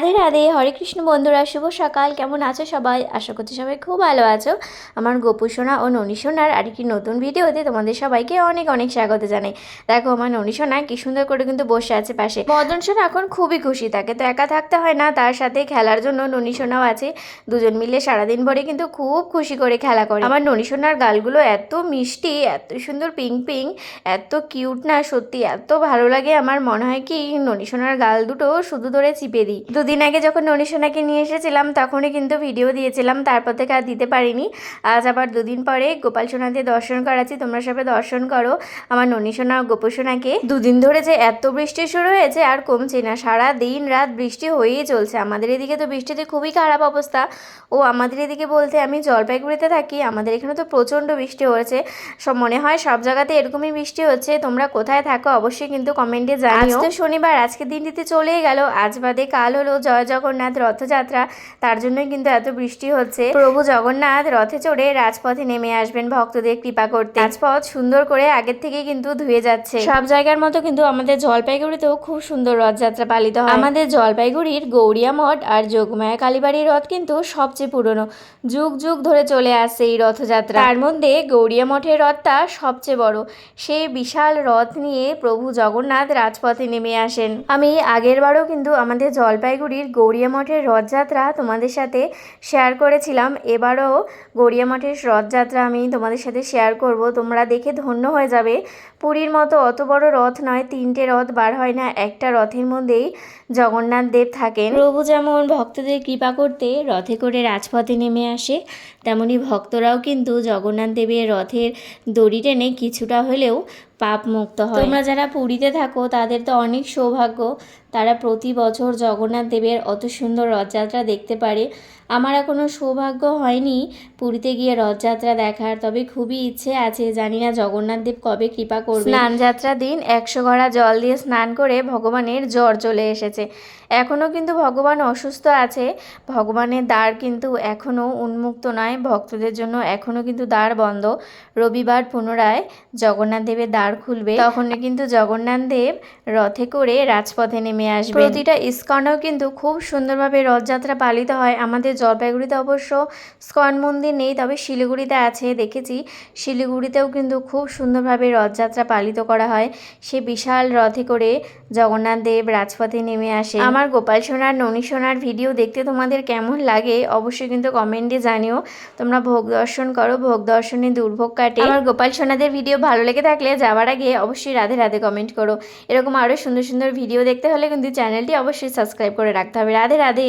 রাধে রাধে, হরে কৃষ্ণ বন্ধুরা, শুভ সকাল। কেমন আছো সবাই? আশা করছি সবাই খুব ভালো আছো। আমার গোপু সোনা ও ননী সোনার আরেকটি নতুন ভিডিওতে তোমাদের সবাইকে অনেক অনেক স্বাগত জানাই। দেখো, আমার ননী সোনা কি সুন্দর করে কিন্তু বসে আছে পাশে। মদন সোনা এখন খুবই খুশি থাকে তো একা থাকতে হয় না। তার সাথে খেলার জন্য ননী সোনাও আছে। দুজন মিলে সারাদিন ভরে কিন্তু খুব খুশি করে খেলা করে। আমার ননী সোনার গালগুলো এত মিষ্টি, এত সুন্দর পিঙ্ক পিঙ্ক এত কিউট না, সত্যি এত ভালো লাগে। আমার মনে হয় কি, ননী সোনার গাল দুটো শুধু ধরে চিপে দিই। দুদিন আগে যখন ননী নিয়ে এসেছিলাম, তখনই কিন্তু ভিডিও দিয়েছিলাম। তারপর থেকে আর দিতে পারিনি। আজ আবার দুদিন পরে গোপাল সোনাতে দর্শন করাচ্ছি। তোমরা সবাই দর্শন করো। আমার ননী সোনা ও গোপু সোনাকে। দুদিন ধরে যে এত বৃষ্টি শুরু হয়েছে আর কমছে না। সারা দিন রাত বৃষ্টি হয়েই চলছে। আমাদের এদিকে তো বৃষ্টিতে খুবই খারাপ অবস্থা। ও আমাদের এদিকে বলতে, আমি জলপাইগুড়িতে থাকি। আমাদের এখানে তো প্রচণ্ড বৃষ্টি হয়েছে। সব মনে হয় সব জায়গাতে এরকমই বৃষ্টি হচ্ছে। তোমরা কোথায় থাকো অবশ্যই কিন্তু কমেন্টে জানিও। তো শনিবার। আজকে দিনটিতে চলেই গেল। আজ বাদে কাল হলো জয় জগন্নাথ রথযাত্রা, তার জন্যই কিন্তু এত বৃষ্টি হচ্ছে। প্রভু জগন্নাথ রথে চড়ে রাজপথে নেমে আসবেন ভক্তদের কৃপা করতে। রাজপথ সুন্দর করে আগের থেকে কিন্তু ধুয়ে যাচ্ছে। সব জায়গার মতো কিন্তু আমাদের জলপাইগুড়িতেও খুব সুন্দর রথযাত্রা পালিত হয়। আমাদের জলপাইগুড়ির গৌরিয়া মঠ আর যোগমায়া কালীবাড়ির রথ কিন্তু সবচেয়ে পুরনো। যুগ যুগ ধরে চলে আসছে এই রথযাত্রা। তার মধ্যে গৌরিয়া মঠের রথটা সবচেয়ে বড়। সেই বিশাল রথ নিয়ে প্রভু জগন্নাথ রাজপথে নেমে আসেন। আমি আগের বারও কিন্তু আমাদের জলপাইগুড়ির গৌরিয়া মঠের রথযাত্রা তোমাদের সাথে শেয়ার করেছিলাম। এবারও গৌরিয়া মঠের রথযাত্রা আমি তোমাদের সাথে শেয়ার করব। তোমরা দেখে ধন্য হয়ে যাবে। পুরীর মতো অত বড় রথ নয়, তিনটে রথ বার হয় না, একটা রথের মধ্যেই জগন্নাথ দেব থাকেন। প্রভু যেমন ভক্তদের কৃপা করতে রথে করে রাজপথে নেমে আসে, তেমনি ভক্তরাও কিন্তু জগন্নাথ দেবের রথের দড়ি টেনে কিছুটা হলেও পাপ মুক্ত হয়। তোমরা যারা পুরীতে থাকো তাদের তো অনেক সৌভাগ্য। তারা প্রতি বছর জগন্নাথ দেবের অত সুন্দর রথযাত্রা দেখতে পারে। আমার এখনও সৌভাগ্য হয়নি পুরীতে গিয়ে রথযাত্রা দেখার তবে খুবই ইচ্ছে আছে। জানি না জগন্নাথ দেব কবে কৃপা করবে। স্নান যাত্রা দিন একশো গড়া জল দিয়ে স্নান করে ভগবানের জ্বর চলে এসেছে। এখনও কিন্তু ভগবান অসুস্থ আছে। ভগবানের দ্বার কিন্তু এখনও উন্মুক্ত নয়। ভক্তদের জন্য এখনও কিন্তু দ্বার বন্ধ। রবিবার পুনরায় জগন্নাথ দেবের দ্বার খুলবে। তখন কিন্তু জগন্নাথ দেব রথে করে রাজপথে নেমে আসবে প্রতিটা ইস্কনেও কিন্তু খুব সুন্দরভাবে রথযাত্রা পালিত হয়। আমাদের জলপাইগুড়িতে অবশ্য স্কন মন্দির নেই, তবে শিলিগুড়িতে আছে, দেখেছি। শিলিগুড়িতেও কিন্তু খুব সুন্দরভাবে রথযাত্রা পালিত করা হয়। সে বিশাল রথে করে জগন্নাথ দেব রাজপথে নেমে আসে। আমার গোপাল সোনার, ননী সোনার ভিডিও দেখতে তোমাদের কেমন লাগে অবশ্যই কিন্তু কমেন্টে জানিও। তোমরা ভোগ দর্শন করো, ভোগ দর্শনে দুর্ভোগ কাটে। আমার গোপাল সোনাদের ভিডিও ভালো লেগে থাকলে যাওয়ার আগে অবশ্যই রাধে রাধে কমেন্ট করো। এরকম আরও সুন্দর সুন্দর ভিডিও দেখতে হলে কিন্তু চ্যানেলটি অবশ্যই সাবস্ক্রাইব করে রাখতে হবে। রাধে রাধে।